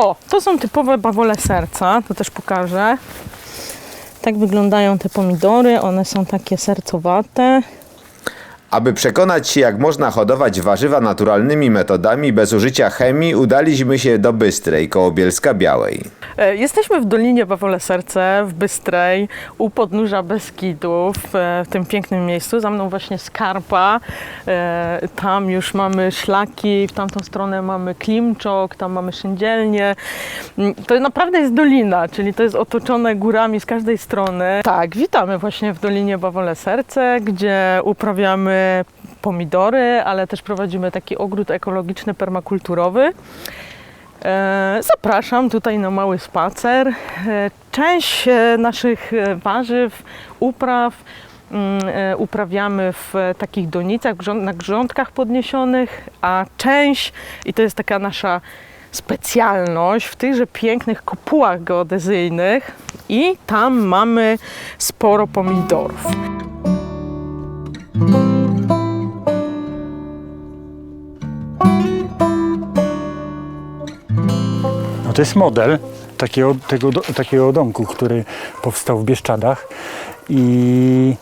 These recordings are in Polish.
O, to są typowe bawole serca, to też pokażę. Tak wyglądają te pomidory, one są takie sercowate. Aby przekonać się, jak można hodować warzywa naturalnymi metodami bez użycia chemii, udaliśmy się do Bystrej koło Bielska Białej. E, Jesteśmy w Dolinie Bawole Serce w Bystrej, u podnóża Beskidów, e, w tym pięknym miejscu. Za mną właśnie Skarpa, e, tam już mamy szlaki, w tamtą stronę mamy Klimczok, tam mamy Szyndzielnię. Mm, To naprawdę jest dolina, czyli to jest otoczone górami z każdej strony. Tak, witamy właśnie w Dolinie Bawole Serce, gdzie uprawiamy pomidory, ale też prowadzimy taki ogród ekologiczny, permakulturowy. E, Zapraszam tutaj na mały spacer. E, Część e, naszych warzyw, upraw mm, uprawiamy w takich donicach, na grządkach podniesionych, a część, i to jest taka nasza specjalność, w tychże pięknych kopułach geodezyjnych i tam mamy sporo pomidorów. No to jest model takiego, tego, takiego domku, który powstał w Bieszczadach i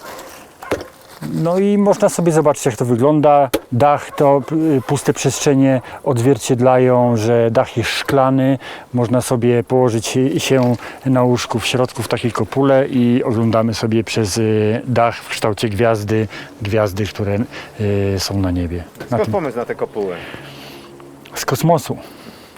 no i można sobie zobaczyć jak to wygląda. Dach to y, puste przestrzenie odzwierciedlają, że dach jest szklany. Można sobie położyć się na łóżku w środku w takiej kopule i oglądamy sobie przez y, dach w kształcie gwiazdy, gwiazdy, które y, są na niebie. Tym- pomysł na tę kopułę? z kosmosu.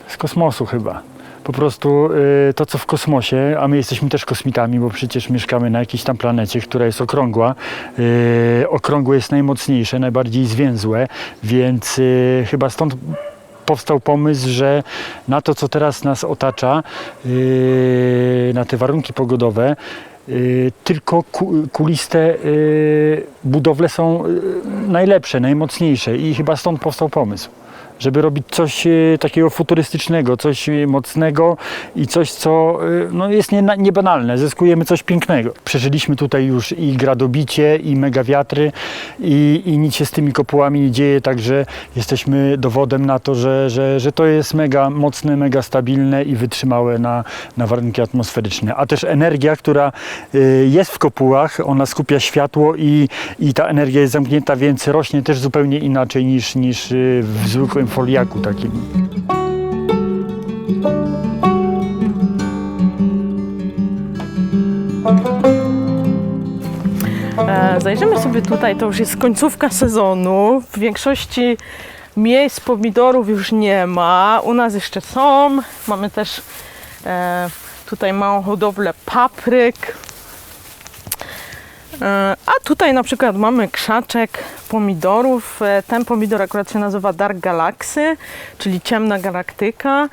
Z kosmosu chyba. Po prostu y, to, co w kosmosie, a my jesteśmy też kosmitami, bo przecież mieszkamy na jakiejś tam planecie, która jest okrągła. Y, okrągłe jest najmocniejsze, najbardziej zwięzłe, więc y, chyba stąd powstał pomysł, że na to, co teraz nas otacza, na te warunki pogodowe, tylko ku, kuliste budowle są najlepsze, najmocniejsze i chyba stąd powstał pomysł żeby robić coś e, takiego futurystycznego, coś e, mocnego i coś, co e, no, jest nie, niebanalne. Zyskujemy coś pięknego. Przeżyliśmy tutaj już i gradobicie, i mega wiatry, i, i nic się z tymi kopułami nie dzieje, także jesteśmy dowodem na to, że, że, że to jest mega mocne, mega stabilne i wytrzymałe na, na warunki atmosferyczne. A też energia, która jest w kopułach, ona skupia światło i, i ta energia jest zamknięta, więc rośnie też zupełnie inaczej niż, niż w zwykłym foliaku takim. E, Zajrzymy sobie tutaj, to już jest końcówka sezonu. W większości miejsc pomidorów już nie ma. U nas jeszcze są. Mamy też e, tutaj małą hodowlę papryk. E, a tutaj na przykład mamy krzaczek pomidorów. E, ten pomidor akurat się nazywa Dark Galaxy, czyli ciemna galaktyka.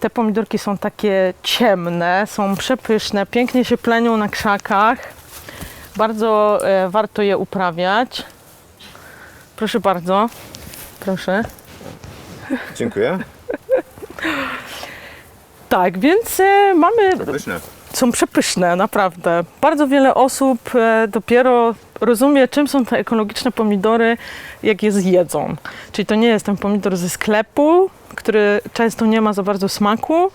Te pomidorki są takie ciemne, są przepyszne, pięknie się plenią na krzakach. Bardzo e, warto je uprawiać. Proszę bardzo. Proszę. Dziękuję. Tak, więc mamy. Pyszne. Są przepyszne, naprawdę. Bardzo wiele osób e, dopiero rozumie, czym są te ekologiczne pomidory, jak je zjedzą. Czyli to nie jest ten pomidor ze sklepu, który często nie ma za bardzo smaku,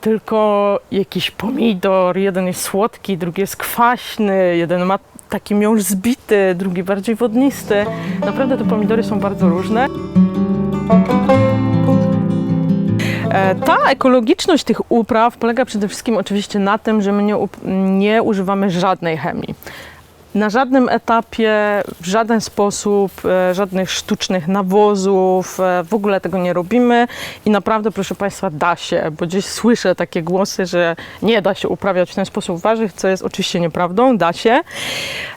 tylko jakiś pomidor. Jeden jest słodki, drugi jest kwaśny, jeden ma taki miąższ zbity, drugi bardziej wodnisty. Naprawdę te pomidory są bardzo różne. E, Ta ekologiczność tych upraw polega przede wszystkim oczywiście na tym, że my nie, nie używamy żadnej chemii. Na żadnym etapie, w żaden sposób, e, żadnych sztucznych nawozów, e, w ogóle tego nie robimy i naprawdę, proszę Państwa, da się, bo gdzieś słyszę takie głosy, że nie da się uprawiać w ten sposób warzyw, co jest oczywiście nieprawdą, da się.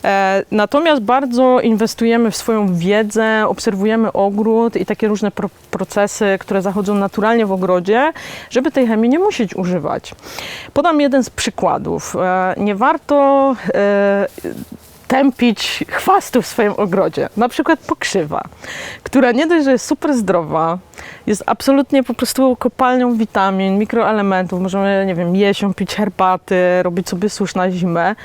E, Natomiast bardzo inwestujemy w swoją wiedzę, obserwujemy ogród i takie różne pro procesy, które zachodzą naturalnie w ogrodzie, żeby tej chemii nie musieć używać. Podam jeden z przykładów. Nie warto tępić chwastu w swoim ogrodzie. Na przykład pokrzywa, która nie dość, że jest super zdrowa, jest absolutnie po prostu kopalnią witamin, mikroelementów. Możemy, nie wiem, jeść pić herbaty, robić sobie susz na zimę.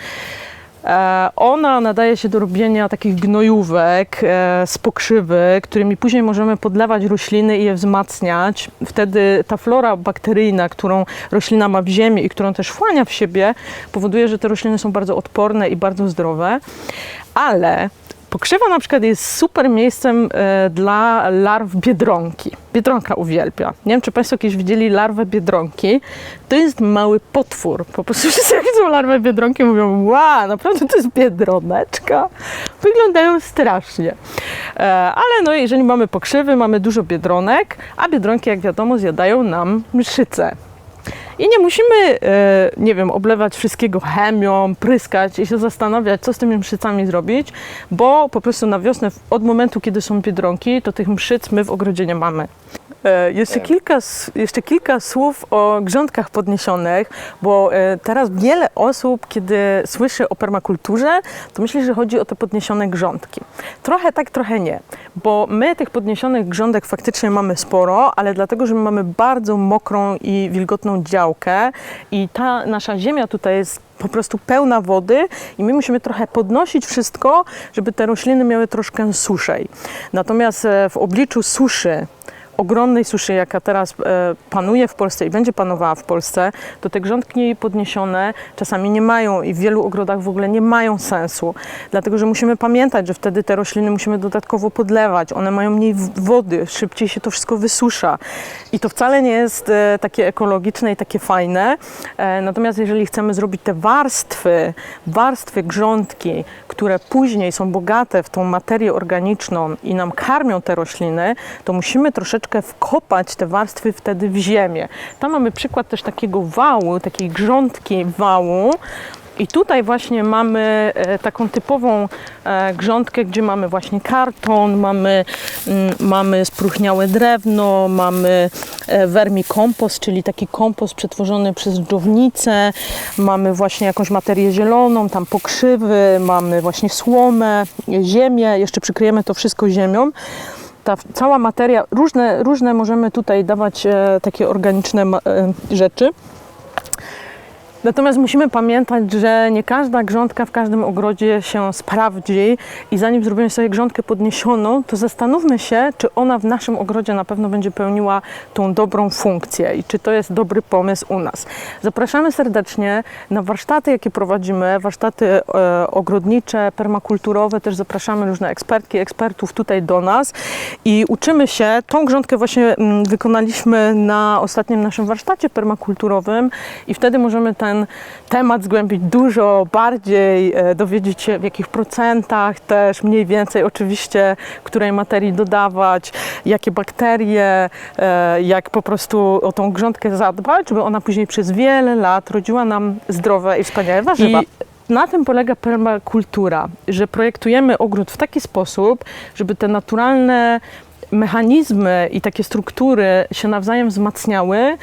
E, Ona nadaje się do robienia takich gnojówek e, z pokrzywy, którymi później możemy podlewać rośliny i je wzmacniać. Wtedy ta flora bakteryjna, którą roślina ma w ziemi i którą też wchłania w siebie, powoduje, że te rośliny są bardzo odporne i bardzo zdrowe. Ale Pokrzywa na przykład jest super miejscem e, dla larw biedronki. Biedronka uwielbia. Nie wiem, czy Państwo kiedyś widzieli larwę biedronki. To jest mały potwór. Po prostu wszyscy jak widzą larwę biedronki mówią, wow, naprawdę to jest biedroneczka. Wyglądają strasznie. E, ale no, jeżeli mamy pokrzywy, mamy dużo biedronek, a biedronki, jak wiadomo, zjadają nam mszyce. I nie musimy, e, nie wiem, oblewać wszystkiego chemią, pryskać i się zastanawiać, co z tymi mszycami zrobić, bo po prostu na wiosnę, od momentu, kiedy są biedronki, to tych mszyc my w ogrodzie nie mamy. E, Jeszcze kilka, s- jeszcze kilka słów o grządkach podniesionych, bo e, teraz wiele osób, kiedy słyszy o permakulturze, to myśli, że chodzi o te podniesione grządki. Trochę tak, trochę nie, bo my tych podniesionych grządek faktycznie mamy sporo, ale dlatego, że my mamy bardzo mokrą i wilgotną działkę i ta nasza ziemia tutaj jest po prostu pełna wody i my musimy trochę podnosić wszystko, żeby te rośliny miały troszkę suszej. Natomiast e, w obliczu suszy, ogromnej suszy, jaka teraz e, panuje w Polsce i będzie panowała w Polsce, to te grządki podniesione czasami nie mają i w wielu ogrodach w ogóle nie mają sensu. Dlatego, że musimy pamiętać, że wtedy te rośliny musimy dodatkowo podlewać, one mają mniej wody, szybciej się to wszystko wysusza. I to wcale nie jest e, takie ekologiczne i takie fajne. E, natomiast jeżeli chcemy zrobić te warstwy, warstwy grządki, które później są bogate w tą materię organiczną i nam karmią te rośliny, to musimy troszeczkę wkopać te warstwy wtedy w ziemię. Tam mamy przykład też takiego wału, takiej grządki wału. I tutaj właśnie mamy e, taką typową e, grządkę, gdzie mamy właśnie karton, mamy, mm, mamy spróchniałe drewno, mamy e, vermikompost, czyli taki kompost przetworzony przez dżownicę, mamy właśnie jakąś materię zieloną, tam pokrzywy, mamy właśnie słomę, ziemię, jeszcze przykryjemy to wszystko ziemią ta cała materia, różne, różne możemy tutaj dawać e, takie organiczne e, rzeczy. Natomiast musimy pamiętać, że nie każda grządka w każdym ogrodzie się sprawdzi i zanim zrobimy sobie grządkę podniesioną, to zastanówmy się, czy ona w naszym ogrodzie na pewno będzie pełniła tą dobrą funkcję i czy to jest dobry pomysł u nas. Zapraszamy serdecznie na warsztaty, jakie prowadzimy, warsztaty e, ogrodnicze, permakulturowe, też zapraszamy różne ekspertki, ekspertów tutaj do nas i uczymy się. Tą grządkę właśnie mm, wykonaliśmy na ostatnim naszym warsztacie permakulturowym i wtedy możemy ten temat zgłębić dużo bardziej, e, dowiedzieć się w jakich procentach też, mniej więcej oczywiście, której materii dodawać, jakie bakterie, e, jak po prostu o tą grządkę zadbać, żeby ona później przez wiele lat rodziła nam zdrowe i wspaniałe warzywa. I na tym polega permakultura, że projektujemy ogród w taki sposób, żeby te naturalne mechanizmy i takie struktury się nawzajem wzmacniały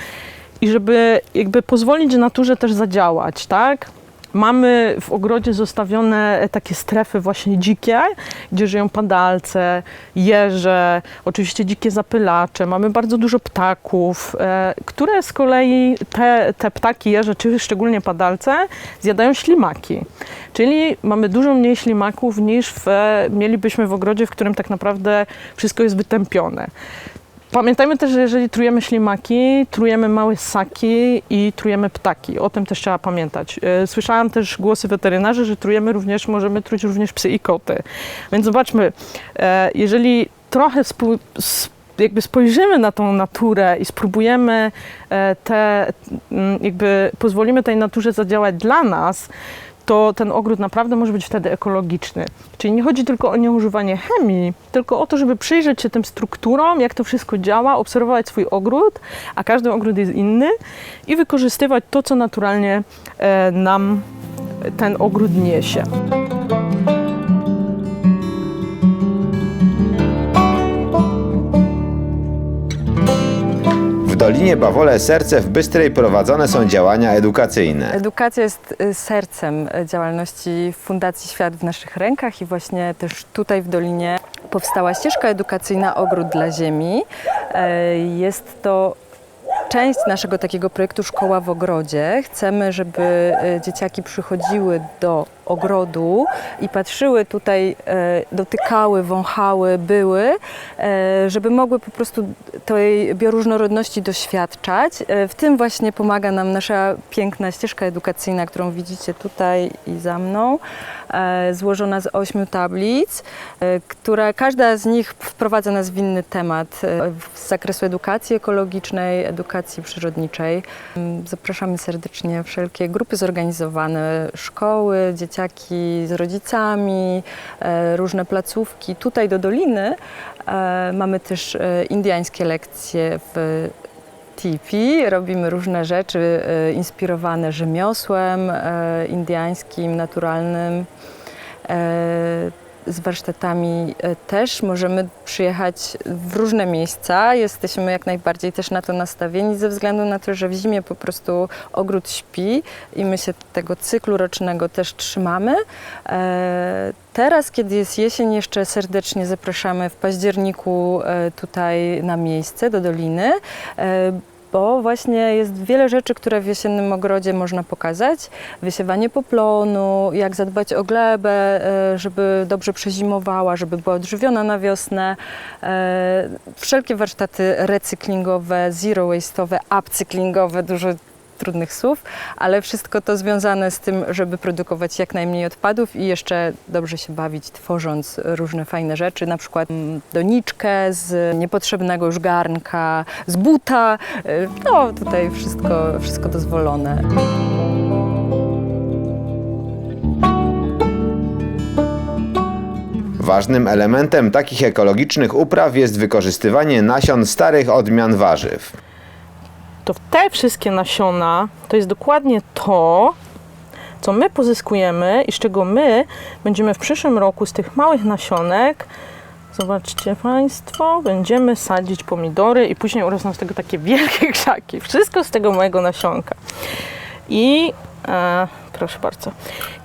i żeby jakby pozwolić naturze też zadziałać, tak? Mamy w ogrodzie zostawione takie strefy właśnie dzikie, gdzie żyją padalce, jeże, oczywiście dzikie zapylacze. Mamy bardzo dużo ptaków, e, które z kolei te, te ptaki, jeże, czy szczególnie padalce, zjadają ślimaki. Czyli mamy dużo mniej ślimaków niż w, mielibyśmy w ogrodzie, w którym tak naprawdę wszystko jest wytępione. Pamiętajmy też, że jeżeli trujemy ślimaki, trujemy małe ssaki i trujemy ptaki. O tym też trzeba pamiętać. E, Słyszałam też głosy weterynarzy, że trujemy również, możemy truć również psy i koty. Więc zobaczmy, e, jeżeli trochę jakby spojrzymy na tą naturę i spróbujemy e, te, jakby pozwolimy tej naturze zadziałać dla nas, to ten ogród naprawdę może być wtedy ekologiczny. Czyli nie chodzi tylko o nieużywanie chemii, tylko o to, żeby przyjrzeć się tym strukturom, jak to wszystko działa, obserwować swój ogród, a każdy ogród jest inny i wykorzystywać to, co naturalnie e, nam ten ogród niesie. W Dolinie Bawole Serce w Bystrej prowadzone są działania edukacyjne. Edukacja jest y, sercem działalności Fundacji Świat w naszych rękach i właśnie też tutaj w Dolinie powstała ścieżka edukacyjna Ogród dla Ziemi. E, Jest to część naszego takiego projektu Szkoła w Ogrodzie. Chcemy, żeby y, dzieciaki przychodziły do ogrodu i patrzyły tutaj, e, dotykały, wąchały, były, e, żeby mogły po prostu tej bioróżnorodności doświadczać. E, W tym właśnie pomaga nam nasza piękna ścieżka edukacyjna, którą widzicie tutaj i za mną, złożona z ośmiu tablic, która każda z nich wprowadza nas w inny temat z zakresu edukacji ekologicznej, edukacji przyrodniczej. Zapraszamy serdecznie wszelkie grupy zorganizowane, szkoły, dzieciaki z rodzicami, e, różne placówki. Tutaj do Doliny e, mamy też e, indiańskie lekcje w tipi. Robimy różne rzeczy inspirowane rzemiosłem indiańskim, naturalnym. Z warsztatami e, też możemy przyjechać w różne miejsca. Jesteśmy jak najbardziej też na to nastawieni ze względu na to, że w zimie po prostu ogród śpi i my się tego cyklu rocznego też trzymamy. E, Teraz, kiedy jest jesień, jeszcze serdecznie zapraszamy w październiku e, tutaj na miejsce do Doliny, bo właśnie jest wiele rzeczy, które w jesiennym ogrodzie można pokazać. Wysiewanie poplonu, jak zadbać o glebę, e, żeby dobrze przezimowała, żeby była odżywiona na wiosnę. E, Wszelkie warsztaty recyklingowe, zero waste'owe, upcyklingowe, dużo trudnych słów, ale wszystko to związane z tym, żeby produkować jak najmniej odpadów i jeszcze dobrze się bawić, tworząc różne fajne rzeczy, na przykład mm, doniczkę z niepotrzebnego już garnka, z buta. Y, No tutaj wszystko, wszystko dozwolone. Ważnym elementem takich ekologicznych upraw jest wykorzystywanie nasion starych odmian warzyw. To te wszystkie nasiona to jest dokładnie to, co my pozyskujemy i z czego my będziemy w przyszłym roku z tych małych nasionek, zobaczcie Państwo, będziemy sadzić pomidory i później urosną z tego takie wielkie krzaki. Wszystko z tego mojego nasionka. I e, proszę bardzo,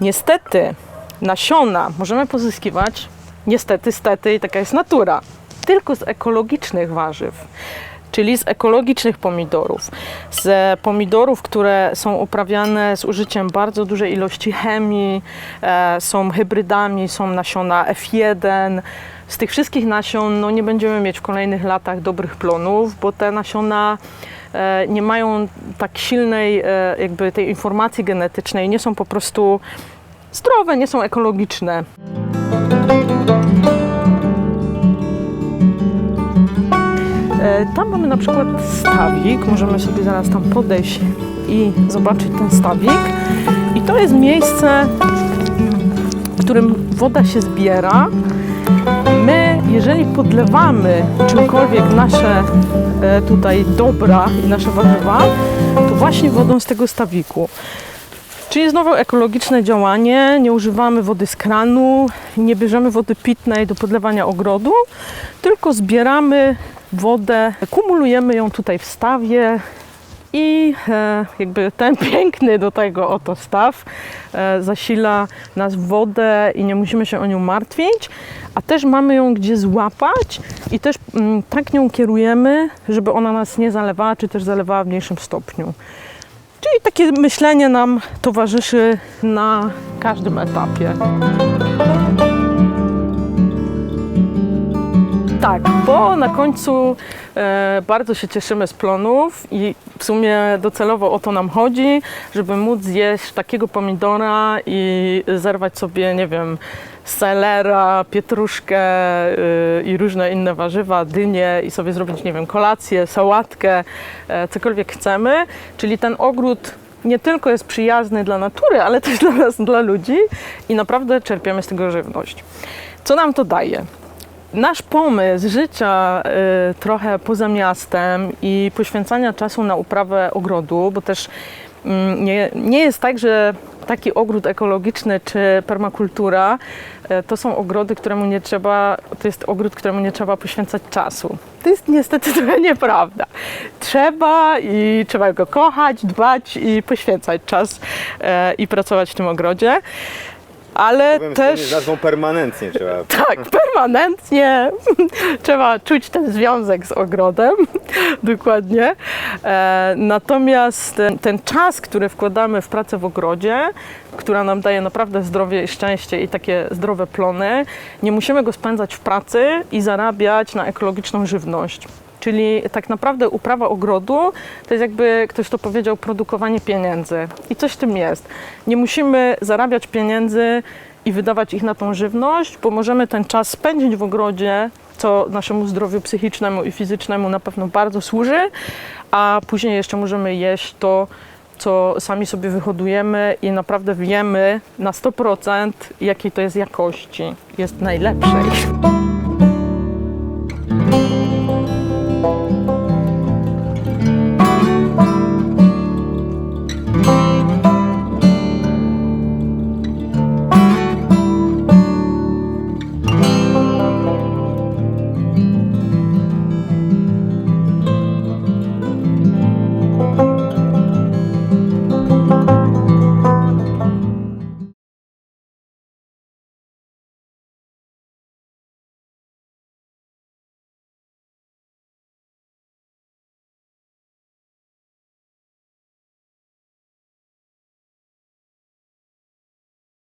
niestety nasiona możemy pozyskiwać, niestety, stety, i taka jest natura, tylko z ekologicznych warzyw czyli z ekologicznych pomidorów, z pomidorów, które są uprawiane z użyciem bardzo dużej ilości chemii, e, są hybrydami, są nasiona F1. Z tych wszystkich nasion no, nie będziemy mieć w kolejnych latach dobrych plonów, bo te nasiona e, nie mają tak silnej e, jakby tej informacji genetycznej, nie są po prostu zdrowe, nie są ekologiczne. Tam mamy na przykład stawik, możemy sobie zaraz tam podejść i zobaczyć ten stawik. I to jest miejsce, w którym woda się zbiera. My, jeżeli podlewamy czymkolwiek nasze e, tutaj dobra i nasze warzywa, to właśnie wodą z tego stawiku. Czyli znowu ekologiczne działanie, nie używamy wody z kranu, nie bierzemy wody pitnej do podlewania ogrodu, tylko zbieramy wodę, kumulujemy ją tutaj w stawie i e, jakby ten piękny do tego oto staw e, zasila nas wodę i nie musimy się o nią martwić, a też mamy ją gdzie złapać i też mm, tak nią kierujemy, żeby ona nas nie zalewała, czy też zalewała w mniejszym stopniu. Czyli takie myślenie nam towarzyszy na każdym etapie. Tak, bo na końcu e, bardzo się cieszymy z plonów i w sumie docelowo o to nam chodzi, żeby móc zjeść takiego pomidora i zerwać sobie, nie wiem, selera, pietruszkę y, i różne inne warzywa, dynie i sobie zrobić, nie wiem, kolację, sałatkę, e, cokolwiek chcemy. Czyli ten ogród nie tylko jest przyjazny dla natury, ale też dla nas, dla ludzi i naprawdę czerpiemy z tego żywność. Co nam to daje? Nasz pomysł życia y, trochę poza miastem i poświęcania czasu na uprawę ogrodu, bo też mm, nie, nie jest tak, że taki ogród ekologiczny czy permakultura y, to są ogrody, któremu nie trzeba, to jest ogród, któremu nie trzeba poświęcać czasu. To jest niestety trochę nieprawda. Trzeba i trzeba go kochać, dbać i poświęcać czas y, i pracować w tym ogrodzie. Ale też... nazwą permanentnie trzeba. Tak, permanentnie trzeba czuć ten związek z ogrodem, dokładnie. E, natomiast ten, ten czas, który wkładamy w pracę w ogrodzie, która nam daje naprawdę zdrowie i szczęście i takie zdrowe plony, nie musimy go spędzać w pracy i zarabiać na ekologiczną żywność. Czyli tak naprawdę uprawa ogrodu to jest jakby ktoś to powiedział, produkowanie pieniędzy. I coś w tym jest. Nie musimy zarabiać pieniędzy i wydawać ich na tą żywność, bo możemy ten czas spędzić w ogrodzie, co naszemu zdrowiu psychicznemu i fizycznemu na pewno bardzo służy, a później jeszcze możemy jeść to, co sami sobie wyhodujemy i naprawdę wiemy na 100% jakiej to jest jakości, jest najlepszej.